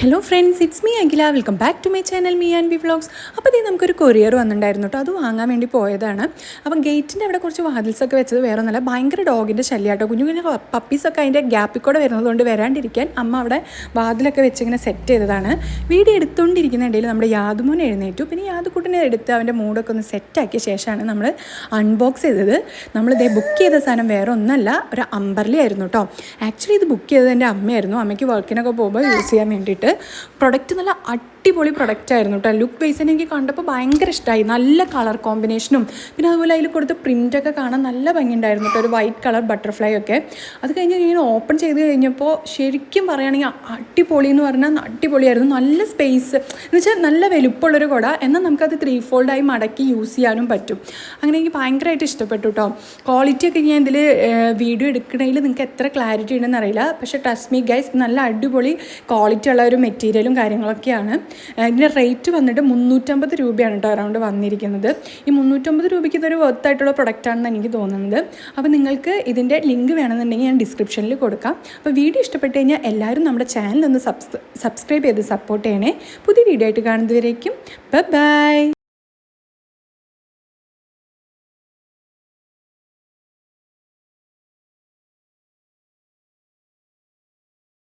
Hello friends it's me Akhila welcome back to my channel me and B vlogs അപ്പോൾ ഇതേ നമുക്കൊരു courier വന്നിട്ടുണ്ടായിരുന്നു കേട്ടോ അത് വാങ്ങാൻ വേണ്ടി പോയതാണ്. അപ്പം ഗേറ്റിന്റെ അവിടെ കുറച്ച് വാതിൽസൊക്കെ വെച്ചത് വേറെ ഒന്നല്ല ഭയങ്കര ഡോഗിന്റെ ശല്യാട്ടോ കുഞ്ഞു കുഞ്ഞു പപ്പീസൊക്കെ അതിന്റെ ഗ്യാപ്പിൽ കൂടെ വരുന്നതുകൊണ്ട് വരാണ്ടിരിക്കാൻ അമ്മ അവിടെ വാതിലൊക്കെ വെച്ച് ഇങ്ങനെ സെറ്റ് ചെയ്തതാണ്. വീഡിയോ എടുത്തുകൊണ്ടിരിക്കുന്ന ഇടയിൽ നമ്മുടെ യാതുമോൻ എഴുന്നേറ്റു. പിന്നെ യാതുക്കുട്ടിനെ എടുത്ത് അവന്റെ മൂടൊക്കെ ഒന്ന് സെറ്റാക്കിയ ശേഷമാണ് നമ്മൾ അൺബോക്സ് ചെയ്തത്. നമ്മളിതേ ബുക്ക് ചെയ്ത സാധനം വേറെ ഒന്നല്ല ഒരു അമ്പർലി ആയിരുന്നു കേട്ടോ ആക്ച്വലി ഇത് ബുക്ക് ചെയ്തത് എന്റെ അമ്മയായിരുന്നു. അമ്മയ്ക്ക് വർക്കിനൊക്കെ പോകുമ്പോൾ യൂസ് ചെയ്യാൻ വേണ്ടിയിട്ട്. പ്രൊഡക്റ്റ് നല്ല അടിപൊളി പ്രൊഡക്റ്റ് ആയിരുന്നു കേട്ടോ ലുക്ക് വൈസ് എനിക്ക് കണ്ടപ്പോൾ ഭയങ്കര ഇഷ്ടമായി നല്ല കളർ കോമ്പിനേഷനും പിന്നെ അതുപോലെ അതിൽ കൊടുത്ത പ്രിന്റൊക്കെ കാണാൻ നല്ല ഭംഗിയുണ്ടായിരുന്നു കേട്ടോ ഒരു വൈറ്റ് കളർ ബട്ടർഫ്ലൈ ഒക്കെ. അത് കഴിഞ്ഞ് ഞാൻ ഓപ്പൺ ചെയ്ത് കഴിഞ്ഞപ്പോൾ ശരിക്കും പറയുകയാണെങ്കിൽ അടിപൊളി എന്ന് പറഞ്ഞാൽ അടിപൊളിയായിരുന്നു. നല്ല സ്പേസ് എന്ന് വെച്ചാൽ നല്ല വലുപ്പമുള്ളൊരു കുട. എന്നാൽ നമുക്കത് ത്രീ ഫോൾഡായി മടക്കി യൂസ് ചെയ്യാനും പറ്റും. അങ്ങനെ എനിക്ക് ഭയങ്കരമായിട്ട് ഇഷ്ടപ്പെട്ടു കേട്ടോ ക്വാളിറ്റി ഒക്കെ ഞാൻ ഇതിൽ വീഡിയോ എടുക്കണതിൽ നിങ്ങൾക്ക് എത്ര ക്ലാരിറ്റി ഉണ്ടെന്ന് അറിയില്ല. പക്ഷേ ട്രസ്റ്റ് ഗൈസ് നല്ല അടിപൊളി ക്വാളിറ്റി ഉള്ള ഒരു മെറ്റീരിയലും കാര്യങ്ങളൊക്കെയാണ്. ഇതിന്റെ റേറ്റ് വന്നിട്ട് മുന്നൂറ്റമ്പത് രൂപയാണ് കേട്ടോ അറൗണ്ട് വന്നിരിക്കുന്നത്. ഈ മുന്നൂറ്റമ്പത് രൂപയ്ക്ക് ഇതൊരു വർത്ത് ആയിട്ടുള്ള പ്രൊഡക്റ്റ് ആണെന്ന് എനിക്ക് തോന്നുന്നത്. അപ്പോൾ നിങ്ങൾക്ക് ഇതിന്റെ ലിങ്ക് വേണമെന്നുണ്ടെങ്കിൽ ഞാൻ ഡിസ്ക്രിപ്ഷനിൽ കൊടുക്കാം. അപ്പോൾ വീഡിയോ ഇഷ്ടപ്പെട്ട് കഴിഞ്ഞാൽ എല്ലാവരും നമ്മുടെ ചാനൽ ഒന്ന് സബ്സ്ക്രൈബ് ചെയ്ത് സപ്പോർട്ട് ചെയ്യണേ. പുതിയ വീഡിയോ ആയിട്ട് കാണുന്നതുവരേക്കും. ബൈ